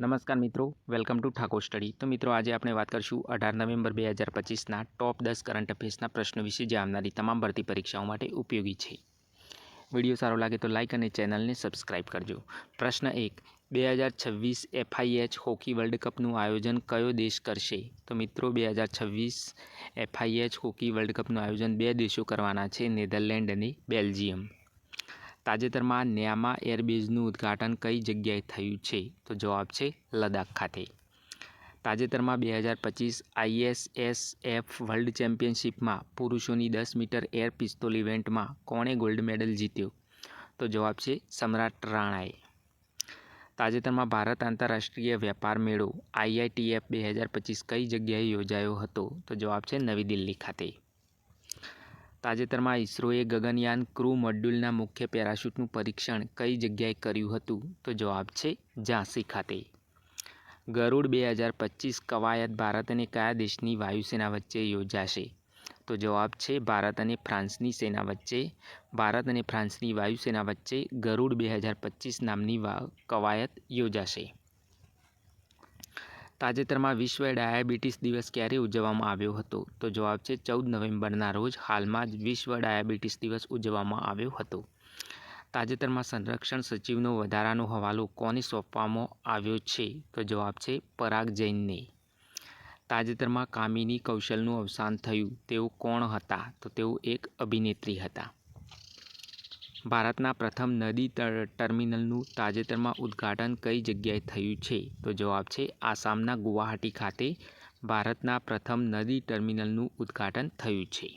નમસ્કાર મિત્રો, welcome to Thakor study. તો મિત્રો, આજે આપણે વાત કરીશું અઢાર નવેમ્બર બે હજાર પચીસના ટોપ દસ કરંટ અફેર્સના પ્રશ્નો વિશે જે આવનારી તમામ ભરતી પરીક્ષાઓ માટે ઉપયોગી છે. વીડિયો સારો લાગે તો લાઇક અને ચેનલને સબસ્ક્રાઇબ કરજો. પ્રશ્ન એક, બે હજાર છવ્વીસ એફઆઈએચ હોકી વર્લ્ડ કપનું આયોજન કયો દેશ કરશે? તો મિત્રો, બે હજાર છવ્વીસ એફઆઈએચ હોકી વર્લ્ડ કપનું આયોજન બે દેશો કરવાના છે, નેધરલેન્ડ અને બેલ્જિયમ. તાજેતરમાં ન્યામા એરબેઝનું ઉદ્ઘાટન કઈ જગ્યાએ થયું છે? તો જવાબ છે લદ્દાખ ખાતે. તાજેતરમાં બે હજાર પચીસ આઈએસએસએફ વર્લ્ડ ચેમ્પિયનશિપમાં પુરુષોની દસ મીટર એર પિસ્તોલ ઇવેન્ટમાં કોણે ગોલ્ડ મેડલ જીત્યો? તો જવાબ છે સમ્રાટ રાણાએ. તાજેતરમાં ભારત આંતરરાષ્ટ્રીય વેપાર મેળો આઈઆઈટીએફ બે હજાર પચીસ કઈ જગ્યાએ યોજાયો હતો? તો જવાબ છે નવી દિલ્હી ખાતે. તાજેતરમાં ઇસરોએ ગગનયાન ક્રૂ મોડ્યુલના મુખ્ય પેરાશૂટનું પરીક્ષણ કઈ જગ્યાએ કર્યું હતું? તો જવાબ છે ઝાંસી ખાતે. ગરુડ બે હજાર પચીસ કવાયત ભારત અને કયા દેશની વાયુસેના વચ્ચે યોજાશે? તો જવાબ છે ભારત અને ફ્રાન્સની સેના વચ્ચે. ભારત અને ફ્રાન્સની વાયુસેના વચ્ચે ગરુડ બે હજાર પચીસ નામની કવાયત યોજાશે. તાજેતરમાં વિશ્વ ડાયાબિટીસ દિવસ ક્યારે ઉજવવામાં આવ્યો હતો? તો જવાબ છે, ચૌદ નવેમ્બરના રોજ હાલમાં જ વિશ્વ ડાયાબિટીસ દિવસ ઉજવવામાં આવ્યો હતો. તાજેતરમાં સંરક્ષણ સચિવનો વધારાનો હવાલો કોને સોંપવામાં આવ્યો છે? તો જવાબ છે, પરાગ જૈનને. તાજેતરમાં કામિની કૌશલનું અવસાન થયું. તેઓ કોણ હતા? તો તેઓ એક અભિનેત્રી હતા. ભારતના પ્રથમ નદી ટર્મિનલનું તાજેતરમાં ઉદ્ઘાટન કઈ જગ્યાએ થયું છે? તો જવાબ છે, આસામના ગુવાહાટી ખાતે ભારતના પ્રથમ નદી ટર્મિનલનું ઉદ્ઘાટન થયું છે.